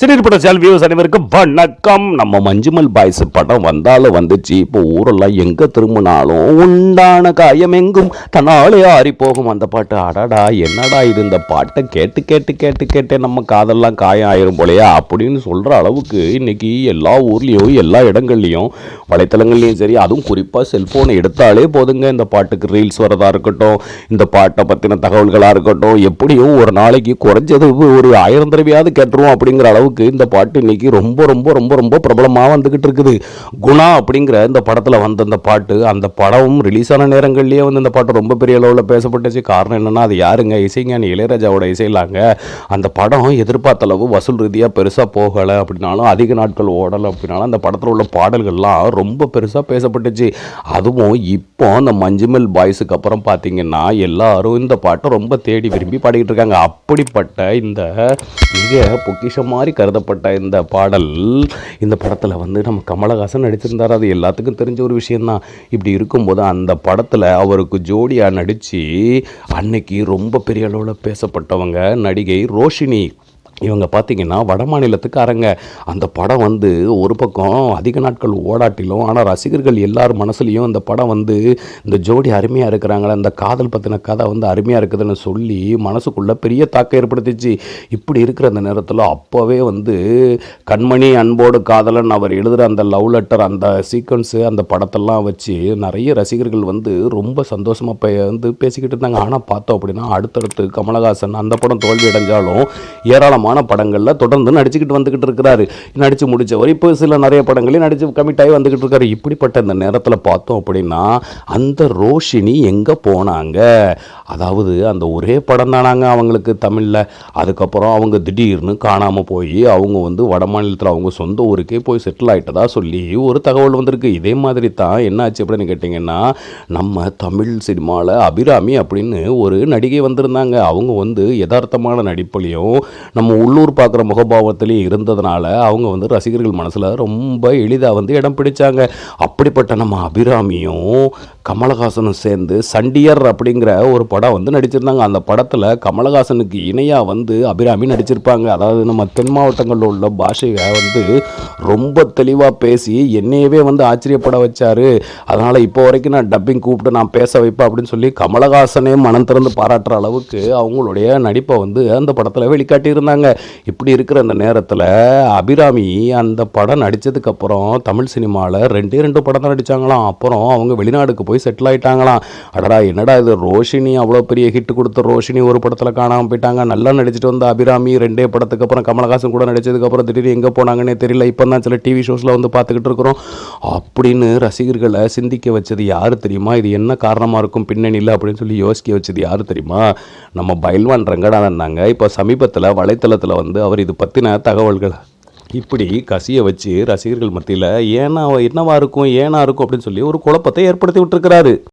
சிறியப்பட்ட channel views அனைவருக்கும் வணக்கம். நம்ம மஞ்சுமல் பாய்ஸ் படம் வந்தாலும் வந்துச்சு. இப்போ ஊரெல்லாம் எங்கே திரும்பினாலும் உண்டான காயம் எங்கும். தன்னாலே ஆறி போகும் அந்த பாட்டு. அடடா என்னடா இது? இந்த பாட்டை கேட்டு கேட்டு கேட்டு கேட்டே நம்ம காதெல்லாம் காயம் ஆயிரும் போலையா அப்படின்னு சொல்கிற அளவுக்கு இன்னைக்கு எல்லா ஊர்லேயும் எல்லா இடங்கள்லையும் வலைத்தளங்கள்லையும் சரி அதுவும் குறிப்பாக செல்ஃபோனை எடுத்தாலே போதுங்க. இந்த பாட்டுக்கு ரீல்ஸ் வரதா இருக்கட்டும் இந்த பாட்டை பற்றின தகவல்களாக இருக்கட்டும் எப்படியும் ஒரு நாளைக்கு குறைஞ்சது ஒரு ஆயிரம் தடவையாவது கேட்டுருவோம் அப்படிங்கிற அளவு அளவுக்கு இந்த பாட்டு இன்றைக்கி ரொம்ப ரொம்ப ரொம்ப ரொம்ப பிரபலமாக வந்துக்கிட்டு இருக்குது. குணா அப்படிங்கிற இந்த படத்தில் வந்த அந்த பாட்டு அந்த படமும் ரிலீஸ் ஆன நேரங்கள்லேயே வந்து இந்த பாட்டு ரொம்ப பெரிய அளவில் பேசப்பட்டுச்சு. காரணம் என்னென்னா அது யாருங்க? இசைஞானி இளையராஜாவோட இசையிலாங்க. அந்த படம் எதிர்பார்த்த அளவு வசூல் ரீதியாக பெருசாக போகலை அப்படின்னாலும் அதிக நாட்கள் ஓடலை அப்படின்னாலும் அந்த படத்தில் உள்ள பாடல்கள்லாம் ரொம்ப பெருசாக பேசப்பட்டுச்சு. அதுவும் இப்போ அந்த மஞ்சுமெல் பாய்ஸுக்கு அப்புறம் பார்த்தீங்கன்னா எல்லாரும் இந்த பாட்டை ரொம்ப தேடி விரும்பி பாடிக்கிட்டு இருக்காங்க. அப்படிப்பட்ட இந்த மிக பொக்கிஷம் மாதிரி கருதப்பட்ட இந்த பாடல் இந்த படத்தில் வந்து நம்ம கமலஹாசன் நடிச்சிருந்தார் அது எல்லாத்துக்கும் தெரிஞ்ச ஒரு விஷயந்தான் இப்படி இருக்கும்போது அந்த படத்தில் அவருக்கு ஜோடியாக நடித்து அன்னைக்கு ரொம்ப பெரிய அளவில் பேசப்பட்டவங்க நடிகை ரோஷினி. இவங்க பார்த்தீங்கன்னா வட மாநிலத்துக்காரங்க. அந்த படம் வந்து ஒரு பக்கம் அதிக நாட்கள் ஓடாட்டிலும் ஆனால் ரசிகர்கள் எல்லார் மனசுலையும் அந்த படம் வந்து இந்த ஜோடி அருமையாக இருக்கிறாங்களே அந்த காதல் பற்றின கதை வந்து அருமையாக இருக்குதுன்னு சொல்லி மனசுக்குள்ளே பெரிய தாக்கம் ஏற்படுத்திச்சு. இப்படி இருக்கிற அந்த நேரத்தில் அப்போவே வந்து கண்மணி அன்போடு காதலன் அவர் எழுதுகிற அந்த லவ் லெட்டர் அந்த சீக்வன்ஸு அந்த படத்தெல்லாம் வச்சு நிறைய ரசிகர்கள் வந்து ரொம்ப சந்தோஷமாக வந்து பேசிக்கிட்டு இருந்தாங்க. ஆனால் பார்த்தோம் அப்படின்னா அடுத்தடுத்து கமலஹாசன் அந்த படம் தோல்வி அடைஞ்சாலும் ஏராளமான படங்களில் தொடர்ந்து நடிச்சுக்கிட்டு வந்துக்கிட்டு இருக்கிறாரு. நடித்து முடித்தவர் இப்போ சில நிறைய படங்களையும் நடித்து கமிட் ஆகி வந்துக்கிட்டு இருக்காரு. இப்படிப்பட்ட இந்த நேரத்தில் பார்த்தோம் அப்படின்னா அந்த ரோஷினி எங்கே போனாங்க? அதாவது அந்த ஒரே படம் தானாங்க அவங்களுக்கு தமிழில். அதுக்கப்புறம் அவங்க திடீர்னு காணாமல் போய் அவங்க வந்து வட மாநிலத்தில் அவங்க சொந்த ஊருக்கே போய் செட்டில் ஆகிட்டதா சொல்லி ஒரு தகவல் வந்திருக்கு. இதே மாதிரி தான் என்னாச்சு அப்படின்னு கேட்டிங்கன்னா நம்ம தமிழ் சினிமாவில் அபிராமி அப்படின்னு ஒரு நடிகை வந்திருந்தாங்க. அவங்க வந்து யதார்த்தமான நடிப்புலையும் நம்ம உள்ளூர் பார்க்குற முகபாவத்திலேயே இருந்ததுனால அவங்க வந்து ரசிகர்கள் மனசில் ரொம்ப எளிதாக வந்து இடம் பிடிச்சாங்க. அப்படிப்பட்ட நம்ம அபிராமியும் கமலஹாசனும் சேர்ந்து சண்டியர் அப்படிங்கிற ஒரு படம் வந்து நடிச்சிருந்தாங்க. அந்த படத்தில் கமலஹாசனுக்கு இணையாக வந்து அபிராமி நடிச்சிருப்பாங்க. அதாவது நம்ம தென் மாவட்டங்களில் உள்ள பாஷையை வந்து ரொம்ப தெளிவாக பேசி என்னையவே வந்து ஆச்சரியப்பட வச்சாரு. அதனால் இப்போ வரைக்கும் நான் டப்பிங் கூப்பிட்டு நான் பேச வைப்பேன் அப்படின்னு சொல்லி கமலஹாசனே மனம் திறந்து பாராட்டுற அளவுக்கு அவங்களுடைய நடிப்பை வந்து அந்த படத்தில் வெளிக்காட்டியிருந்தாங்க. இப்படி இருக்கிற அந்த நேரத்தில் அபிராமி அந்த படம் நடித்ததுக்கப்புறம் தமிழ் சினிமாவில் ரெண்டே ரெண்டு படம் தான் நடித்தாங்களாம் அப்புறம் அவங்க வெளிநாடுக்கு போய் செட்டில் ஆயிட்டாங்களாம். அடடா என்னடா இது? ரோஷினி அவ்வளோ பெரிய ஹிட் கொடுத்த ரோஷினி ஒரு படத்தில் காணாமல் போயிட்டாங்க. நல்லா நடிச்சிட்டு வந்த அபிராமி ரெண்டே படத்துக்கு அப்புறம் கமலஹாசன் கூட நடிச்சதுக்கப்புறம் திடீர்னு எங்கே போனாங்கன்னே தெரியல. இப்போ தான் சில டிவி ஷோஸில் வந்து பார்த்துக்கிட்டு இருக்கிறோம். அப்படின்னு ரசிகர்களை சிந்திக்க வச்சது யார் தெரியுமா? இது என்ன காரணமாக இருக்கும்? பின்னணியில் அப்படின்னு சொல்லி யோசிக்க வச்சது யார் தெரியுமா? நம்ம பயில்வான் ரங்கநாதன் தாங்க. இப்போ சமீபத்தில் கூட்டத்தில் வந்து அவர் இது பற்றின தகவல்கள். இப்படி கசிய வச்சு ரசிகர்கள் மத்தியில் ஏன்னா என்னவா இருக்கும் ஏனா இருக்கும் அப்படின்னு சொல்லி ஒரு குழப்பத்தை ஏற்படுத்தி விட்டுருக்கிறாரு.